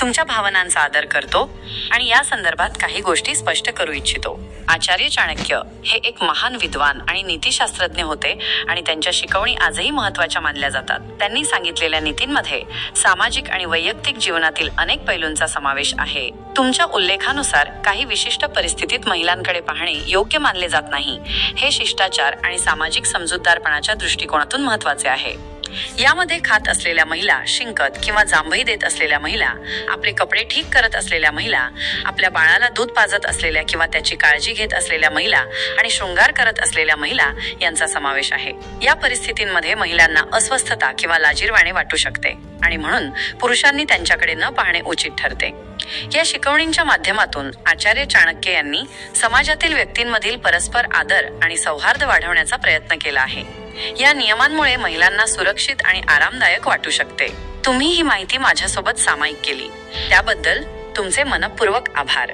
तुमच्या भावनांचा आदर करतो आणि या संदर्भात काही गोष्टी स्पष्ट करू इच्छितो. आचार्य चाणक्य हे एक महान विद्वान आणि नीतिशास्त्रज्ञ होते आणि त्यांच्या शिकवणी आजही महत्त्वाच्या मानल्या जातात. त्यांनी सांगितलेल्या नीतींमध्ये सामाजिक आणि वैयक्तिक जीवनातील अनेक पैलूंचा समावेश आहे. तुमच्या उल्लेखानुसार काही विशिष्ट परिस्थितीत महिलांकडे पाहणे योग्य मानले जात नाही. हे शिष्टाचार आणि सामाजिक समजूतदारपणाच्या दृष्टिकोनातून महत्त्वाचे आहे. यामध्ये खात असलेल्या महिला शिंकत किंवा जांभई देत असलेल्या महिला आपले कपडे ठीक करत असलेल्या महिला आपल्या बाळाला दूध पाजत असलेल्या किंवा त्याची काळजी घेत असलेल्या महिला आणि शृंगार करत असलेल्या महिला यांचा समावेश आहे. या परिस्थितींमध्ये महिलांना अस्वस्थता किंवा लाजीरवाणे वाटू शकते आणि म्हणून पुरुषांनी त्यांच्याकडे न पाहणे उचित ठरते. या शिकवणींच्या माध्यमातून आचार्य चाणक्य यांनी समाजातील व्यक्तींमधील परस्पर आदर आणि सौहार्द वाढवण्याचा प्रयत्न केला आहे. या नियमांमुळे महिलांना सुरक्षित आणि आरामदायक वाटू शकते. तुम्ही ही माहिती माझ्यासोबत सामायिक केली. त्याबद्दल तुमचे मनपूर्वक आभार.